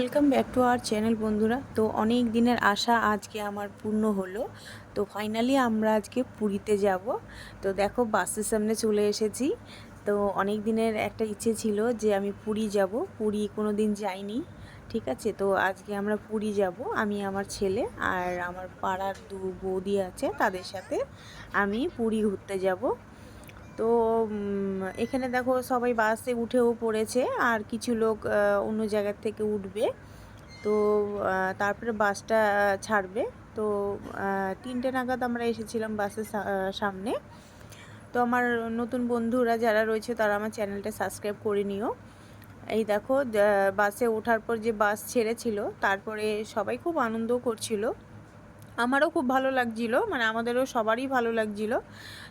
Welcome back to our channel বন্ধুরা। তো অনেক দিনের আশা আজকে আমার পূর্ণ হলো। তো ফাইনালি আমরা আজকে পুরীতে যাব। তো দেখো বাসের সামনে চলে এসেছি। তো অনেক দিনের একটা ইচ্ছে ছিল যে আমি পুরী যাব। পুরী কোনো দিন যাইনি, ঠিক আছে? তো আজকে আমরা পুরী যাব, আমি, আমার ছেলে আর আমার পাড়ার দু বৌদি আছে, তাদের সাথে আমি পুরী ঘুরতে যাব। তো এখানে দেখো সবাই বাসে উঠেও পড়েছে আর কিছু লোক অন্য জায়গার থেকে উঠবে। তো তারপরে বাসটা ছাড়বে। তো তিনটে নাগাদ আমরা এসেছিলাম বাসের সামনে। তো আমার নতুন বন্ধুরা যারা রয়েছে তারা আমার চ্যানেলটা সাবস্ক্রাইব করে নিও। এই দেখো বাসে ওঠার পর যে বাস ছেড়েছিল, তারপরে সবাই খুব আনন্দও করছিল। আমারও খুব ভালো লাগছিল মানে আমাদেরও সবারই ভালো লাগছিল।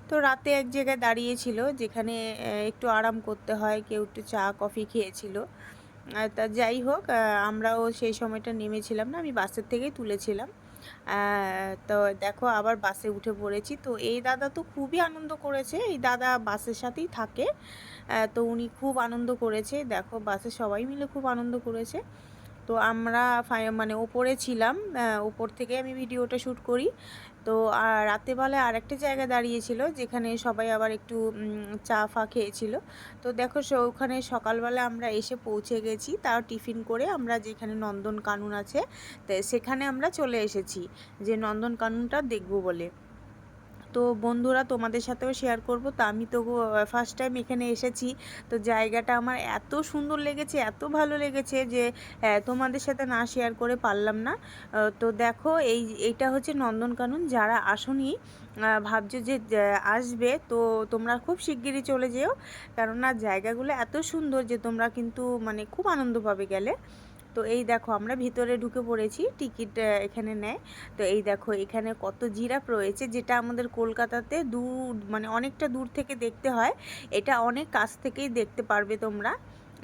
তো রাতে এক জায়গায় দাঁড়িয়েছিল, যেখানে একটু আরাম করতে হয়, কেউ একটু চা, কফি খেয়েছিল। তা যাই হোক আমরাও সেই সময়টা নেমেছিলাম না, আমি বাসের থেকেই তুলেছিলাম। তো দেখো, আবার বাসে উঠে পড়েছি। তো এই দাদা তো খুবই আনন্দ করেছে, এই দাদা বাসের সাথেই থাকে। তো উনি খুব আনন্দ করেছে। দেখো, বাসে সবাই মিলে খুব আনন্দ করেছে। তো আমরা মানে ওপরে ছিলাম ওপর থেকে আমি ভিডিওটা শ্যুট করি। তো, আর রাতেবেলায় আরেকটা জায়গায় দাঁড়িয়েছিল, যেখানে সবাই আবার একটু চা ফা খেয়েছিল। তো দেখো ওখানে সকালবেলা আমরা এসে পৌঁছে গেছি, তাও টিফিন করে আমরা যেখানে নন্দন কানন আছে সেখানে আমরা চলে এসেছি, যে নন্দন কাননটা দেখব বলে। তো বন্ধুরা তোমাদের সাথেও শেয়ার করব, তো আমি তো ফার্স্ট টাইম এখানে এসেছি। তো জায়গাটা আমার এত সুন্দর লেগেছে, এত ভালো লেগেছে যে তোমাদের সাথে না শেয়ার করে পারলাম না। তো দেখো, এই, এইটা হচ্ছে নন্দনকানন। যারা আসনি ভাবছ যে আসবে, তো তোমরা খুব শিগগিরই চলে যেও। কেননা জায়গাগুলো এত সুন্দর যে, তোমরা কিন্তু মানে খুব আনন্দ পাবে গেলে। তো এই দেখো আমরা ভিতরে ঢুকে পড়েছি, টিকিট এখানে নেয়। তো এই দেখো এখানে কত জিরাফ রয়েছে, যেটা আমাদের কলকাতাতে দূর মানে অনেকটা দূর থেকে দেখতে হয়। এটা অনেক কাছ থেকেই দেখতে পারবে তোমরা।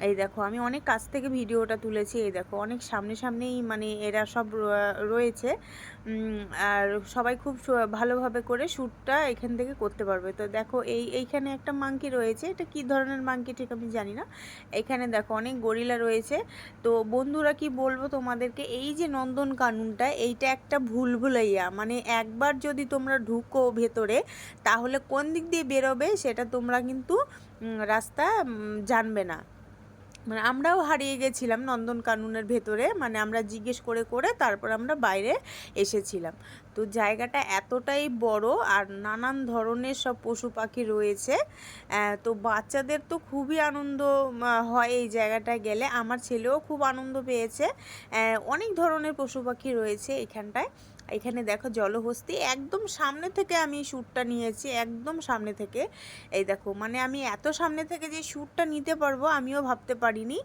এই দেখো, আমি অনেক কাছ থেকে ভিডিওটা তুলেছি, এই দেখো, অনেক সামনে সামনেই মানে এরা সব রয়েছে। আর সবাই খুব ভালোভাবে করে শ্যুটটা এখান থেকে করতে পারবে। তো দেখো, এই, এইখানে একটা মাংকি রয়েছে, এটা কি ধরনের মাংকি ঠিক আমি জানি না। এখানে দেখো, অনেক গরিলা রয়েছে। তো বন্ধুরা, কি বলব তোমাদেরকে, এই যে নন্দন কানুনটা, এইটা একটা ভুল ভুলাইয়া মানে একবার যদি তোমরা ঢুকো ভেতরে, তাহলে কোন দিক দিয়ে বেরোবে সেটা তোমরা কিন্তু রাস্তা জানবে না। মানে আমরাও হারিয়ে গেছিলাম নন্দন কাননের ভেতরে মানে আমরা জিজ্ঞেস করে করে তারপর আমরা বাইরে এসেছিলাম। তো জায়গাটা এতটাই বড় আর নানান ধরনের সব পশু পাখি রয়েছে। তো বাচ্চাদের তো খুবই আনন্দ হয় এই জায়গাটায় গেলে। আমার ছেলেও খুব আনন্দ পেয়েছে। অনেক ধরনের পশু পাখি রয়েছে এখানটায়। এখানে দেখো জলহস্তি, একদম সামনে থেকে আমি শ্যুটটা নিয়েছি, একদম সামনে থেকে। এই দেখো মানে আমি এত সামনে থেকে যে শ্যুটটা নিতে পারব আমিও ভাবতে পারিনি।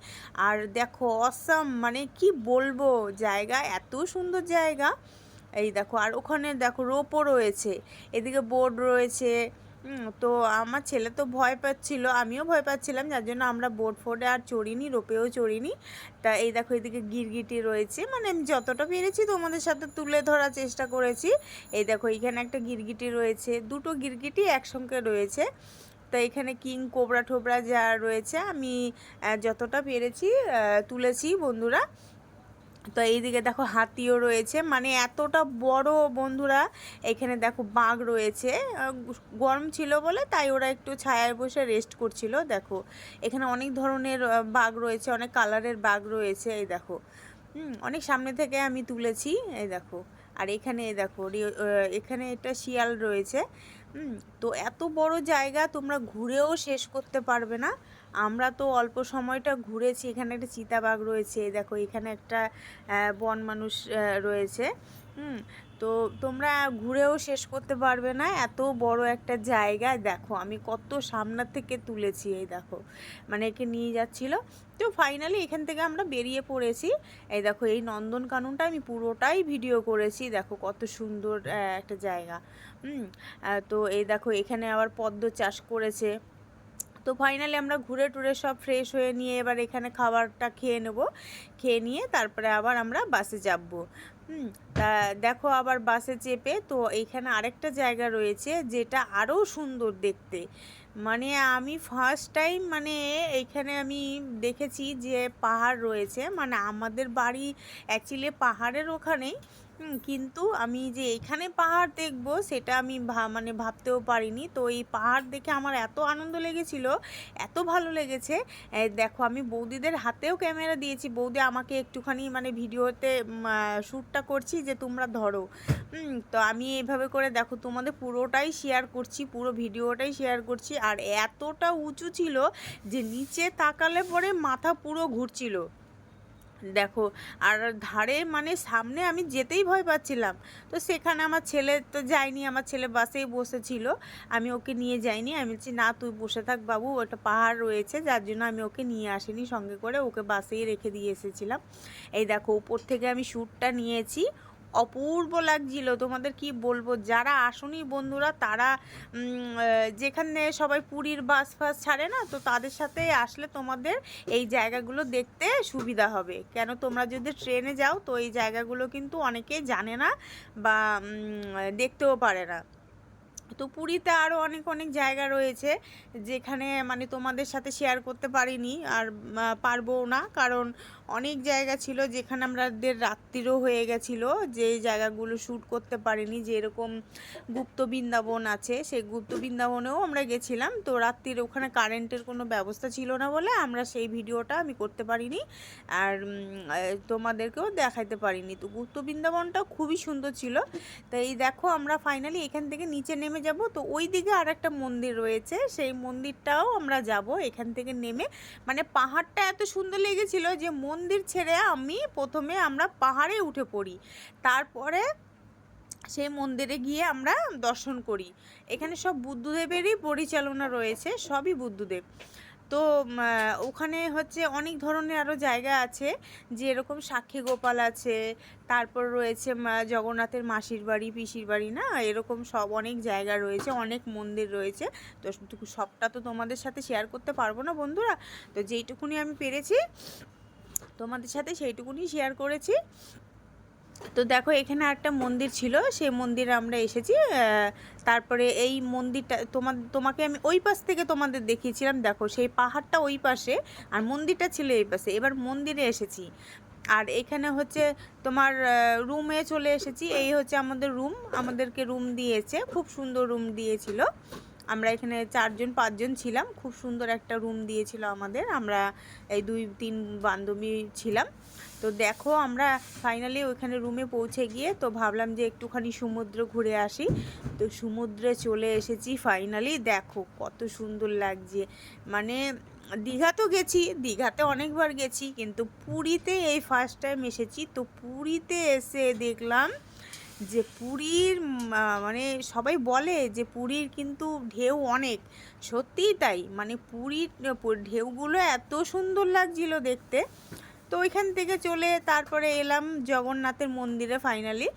আর দেখো অসাম মানে কি বলব, জায়গা এত সুন্দর জায়গা। এই দেখো, আর ওখানে দেখো রোপও রয়েছে, এদিকে বোর্ড রয়েছে তো আমার ছেলে তো ভয় পাচ্ছিল, আমিও ভয় পাচ্ছিলাম, যার জন্য আমরা বোট ফোর্ডে আর চড়িনি, রোপেও চড়িনি। তা এই দেখো, এদিকে গিরগিটি রয়েছে মানে আমি যতটা পেরেছি তোমাদের সাথে তুলে ধরার চেষ্টা করেছি। এই দেখো, এখানে একটা গিরগিটি রয়েছে, দুটো গিরগিটি একসঙ্গে রয়েছে। তো এখানে কিং কোবরা ঠোবরা যা রয়েছে, আমি যতটা পেরেছি তুলেছি বন্ধুরা। তো এইদিকে দেখো হাতিও রয়েছে। মানে এতটা বড় বন্ধুরা, এখানে দেখো বাঘ রয়েছে। গরম ছিল বলে তাই ওরা একটু ছায়ায় বসে রেস্ট করছিল, দেখো। এখানে অনেক ধরনের বাঘ রয়েছে, অনেক কালারের বাঘ রয়েছে, এই দেখো। অনেক সামনে থেকে আমি তুলেছি, এই দেখো। আর এখানে দেখো এখানে এটা শিয়াল রয়েছে। তো এত বড় জায়গা তোমরা ঘুরেও শেষ করতে পারবে না। আমরা তো অল্প সময়টা ঘুরেছি, এখানে একটা চিতাবাঘ রয়েছে দেখো এখানে একটা বন মানুষ রয়েছে, হুম, তো তোমরা ঘুরেও শেষ করতে পারবে না, এত বড় একটা জায়গা, দেখো আমি কত সামনের থেকে তুলেছি, এই দেখো মানে একে নিয়ে যাচ্ছিল, তো ফাইনালি এখান থেকে আমরা বেরিয়ে পড়েছি, এই দেখো এই নন্দনকাননটা আমি পুরোটাই ভিডিও করেছি, দেখো কত সুন্দর একটা জায়গা, হুম তো এই দেখো এখানে আবার পদ্ম চাষ করেছে তো ফাইনালি আমরা ঘুরে টুরে সব ফ্রেশ হয়ে নিয়ে এবার এখানে খাবারটা খেয়ে নেব। খেয়ে নিয়ে তারপরে আবার আমরা বাসে হুম, তা দেখো আবার বাসে চেপে তো এইখানে আরেকটা জায়গা রয়েছে যেটা আরও সুন্দর দেখতে। মানে আমি ফার্স্ট টাইম মানে এইখানে আমি দেখেছি যে পাহাড় রয়েছে। মানে আমাদের বাড়ি অ্যাকচুয়ালি পাহাড়ের ওখানেই কিন্তু আমি যে এখানে পাহাড় দেখব সেটা আমি মানে ভাবতেও পারিনি। তো এই পাহাড় দেখে আমার এত আনন্দ লেগেছিল, এত ভালো লেগেছে। দেখো আমি বৌদিদের হাতেও ক্যামেরা দিয়েছি। বৌদি আমাকে একটুখানি মানে ভিডিওতে শ্যুটটা করছি যে তোমরা ধরো। তো আমি এইভাবে করে দেখো তোমাদের পুরোটাই শেয়ার করছি, পুরো ভিডিওটাই শেয়ার করছি। আর এতটা উঁচু ছিল যে নিচে তাকালে পরে মাথা পুরো ঘুরছিল। দেখো, আর ধারে মানে সামনে আমি যেতেই ভয় পাচ্ছিলাম। তো সেখানে আমার ছেলে তো যায়নি, আমার ছেলে বাসেই বসেছিল। আমি ওকে নিয়ে যাইনি, আমি বলছি, না, তুই বসে থাক বাবু ওটা পাহাড় রয়েছে, যার জন্য আমি ওকে নিয়ে আসিনি সঙ্গে করে, ওকে বাসেই রেখে দিয়ে এসেছিলাম। এই দেখো, উপর থেকে আমি শ্যুটটা নিয়েছি। অপূর্ব লাগছিল। তোমাদের কি বলব? যারা আসনি বন্ধুরা, তারা যেখানে সবাই পুরীর বাস ফাস ছাড়ে না, তো তাদের সাথে আসলে তোমাদের এই জায়গাগুলো দেখতে সুবিধা হবে। কেন তোমরা যদি ট্রেনে যাও, তো এই জায়গাগুলো কিন্তু অনেকেই জানে না বা দেখতেও পারে না। তো পুরীতে আরও অনেক অনেক জায়গা রয়েছে, যেখানে মানে তোমাদের সাথে শেয়ার করতে পারিনি, আর পারবও না। কারণ অনেক জায়গা ছিল যেখানে আমাদের রাত্রিরও হয়ে গেছিল, যে জায়গাগুলো শ্যুট করতে পারিনি যেরকম গুপ্ত বৃন্দাবন আছে, সেই গুপ্ত বৃন্দাবনেও আমরা গেছিলাম। তো রাত্রির ওখানে কারেন্টের কোনো ব্যবস্থা ছিল না বলে আমরা সেই ভিডিওটা আমি করতে পারিনি, আর তোমাদেরকেও দেখাইতে পারিনি। তো গুপ্ত বৃন্দাবনটা খুবই সুন্দর ছিল। তো এই দেখো আমরা ফাইনালি এখান থেকে নিচে নেমে যাব। তো ওই দিকে আর একটা মন্দির রয়েছে, সেই মন্দিরটাও আমরা যাব এখান থেকে নেমে। মানে পাহাড়টা এত সুন্দর লেগেছিল যে মন্দির ছেড়ে আমি প্রথমে আমরা পাহাড়ে উঠে পড়ি। তারপরে সেই মন্দিরে গিয়ে আমরা দর্শন করি। এখানে সব বুদ্ধদেবেরই পরিচালনা রয়েছে, সবই বুদ্ধদেব। তো ওখানে হচ্ছে অনেক ধরনের আরও জায়গা আছে, যে এরকম সাক্ষী গোপাল আছে, তারপর রয়েছে জগন্নাথের মাসির বাড়ি, পিসির বাড়ি, না? এরকম সব অনেক জায়গা রয়েছে, অনেক মন্দির রয়েছে। তো সবটা তো তোমাদের সাথে শেয়ার করতে পারব না বন্ধুরা? তো যেইটুকুনি আমি পেরেছি তোমাদের সাথে সেইটুকুনি শেয়ার করেছি। তো দেখো, এখানে একটা মন্দির ছিল, সেই মন্দিরে আমরা এসেছি তারপরে এই মন্দিরটা তোমার তোমাকে আমি ওই পাশ থেকে তোমাদের দেখিয়েছিলাম, দেখো, সেই পাহাড়টা ওই পাশে, আর মন্দিরটা ছিল এই পাশে। এবার মন্দিরে এসেছি। আর এখানে হচ্ছে তোমার রুমে চলে এসেছি। এই হচ্ছে আমাদের রুম আমাদেরকে রুম দিয়েছে, খুব সুন্দর রুম দিয়েছিল। আমরা এখানে চারজন, পাঁচজন ছিলাম। খুব সুন্দর একটা রুম দিয়েছিল আমাদের। আমরা এই দুই, তিন বান্ধবী ছিলাম। তো দেখো, আমরা ফাইনালি ওইখানে রুমে পৌঁছে গিয়ে তো ভাবলাম যে একটুখানি সমুদ্র ঘুরে আসি। তো সমুদ্রে চলে এসেছি ফাইনালি দেখো, কত সুন্দর লাগছে। মানে দীঘা তো গেছি, দীঘাতে অনেকবার গেছি, কিন্তু পুরীতে এই ফার্স্ট টাইম এসেছি। তো পুরীতে এসে দেখলাম যে পুরীর মানে সবাই বলে যে পুরীর কিন্তু ঢেউ অনেক। সত্যিই তাই। মানে পুরীর ঢেউগুলো এত সুন্দর লাগছিল দেখতে। তো ওইখান থেকে চলে তারপরে এলাম জগন্নাথের মন্দিরে ফাইনালি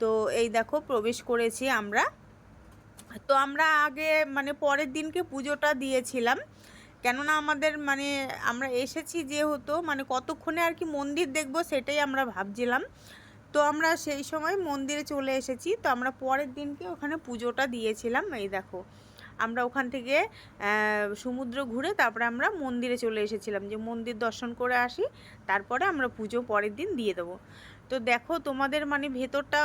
তো এই দেখো প্রবেশ করেছি আমরা। তো আমরা আগে মানে পরের দিনকে পুজোটা দিয়েছিলাম। কেননা আমাদের মানে আমরা এসেছি যেহেতু মানে কতক্ষণে আর কি মন্দির দেখব সেটাই আমরা ভাবছিলাম। তো আমরা সেই সময় মন্দিরে চলে এসেছি। তো আমরা পরের দিনকে ওখানে পুজোটা দিয়েছিলাম। এই দেখো, আমরা ওখান থেকে সমুদ্র ঘুরে তারপরে আমরা মন্দিরে চলে এসেছিলাম। যে মন্দির দর্শন করে আসি, তারপরে আমরা পুজো পরের দিন দিয়ে দেবো। তো দেখো, তোমাদের মানে ভেতরটা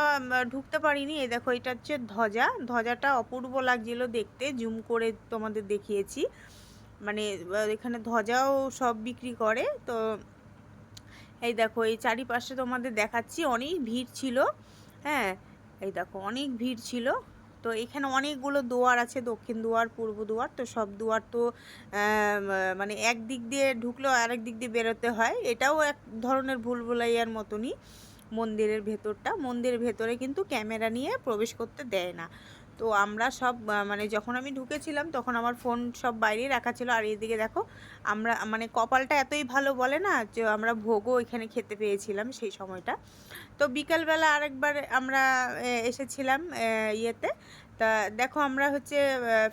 ঢুকতে পারিনি। এই দেখো, এটা হচ্ছে ধ্বজা। ধ্বজাটা অপূর্ব লাগছিল দেখতে। জুম করে তোমাদের দেখিয়েছি। মানে এখানে ধ্বজাও সব বিক্রি করে। তো এই দেখো, এই চারিপাশে তোমাদের দেখাচ্ছি, অনেক ভিড় ছিল। হ্যাঁ এই দেখো, অনেক ভিড় ছিল। তো এখানে অনেকগুলো দুয়ার আছে, দক্ষিণ দুয়ার, পূর্ব দুয়ার। তো সব দুয়ার তো মানে এক দিক দিয়ে ঢুকলেও আরেক দিক দিয়ে বেরোতে হয়। এটাও এক ধরনের ভুলভুলাইয়ার মতনই মন্দিরের ভেতরটা। মন্দিরের ভেতরে কিন্তু ক্যামেরা নিয়ে প্রবেশ করতে দেয় না। তো আমরা সব মানে যখন আমি ঢুকেছিলাম তখন আমার ফোন সব বাইরেই রাখা ছিল। আর এদিকে দেখো, আমরা মানে কপালটা এতই ভালো বলে না যে আমরা ভোগও এখানে খেতে পেয়েছিলাম সেই সময়টা। তো বিকালবেলা আরেকবার আমরা এসেছিলাম ইয়েতে। তা দেখো আমরা হচ্ছে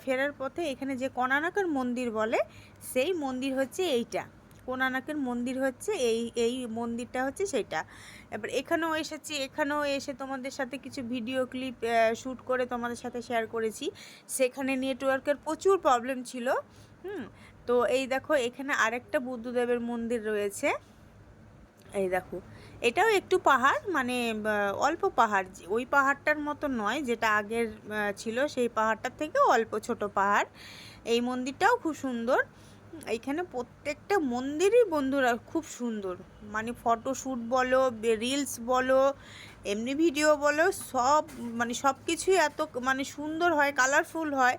ফেরার পথে এখানে যে কনানাকার মন্দির বলে, সেই মন্দির হচ্ছে এইটা। কোনানাকের মন্দির হচ্ছে এই এই মন্দিরটা হচ্ছে সেটা এবার এখানেও এসেছি, এখানেও এসে তোমাদের সাথে কিছু ভিডিও ক্লিপ শ্যুট করে তোমাদের সাথে শেয়ার করেছি। সেখানে নেটওয়ার্কের প্রচুর প্রবলেম ছিল, হুম? তো এই দেখো, এখানে আরেকটা বুদ্ধদেবের মন্দির রয়েছে। এই দেখো, এটাও একটু পাহাড় মানে অল্প পাহাড়। ওই পাহাড়টার মতো নয়, যেটা আগের ছিল, সেই পাহাড়টার থেকেও অল্প ছোট পাহাড়। এই মন্দিরটাও খুব সুন্দর। এইখানে প্রত্যেকটা মন্দিরই বন্ধুরা খুব সুন্দর। মানে ফটোশ্যুট বলো রিলস বলো, এমনি ভিডিও বলো, সব মানে সব কিছুই এত মানে সুন্দর হয় কালারফুল হয়,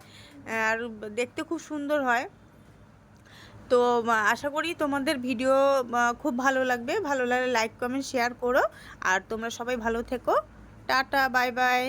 আর দেখতে খুব সুন্দর হয়। তো আশা করি তোমাদের ভিডিও খুব ভালো লাগবে। ভালো লাগলে লাইক কমেন্ট শেয়ার করো। আর তোমরা সবাই ভালো থেকো। Tata bye bye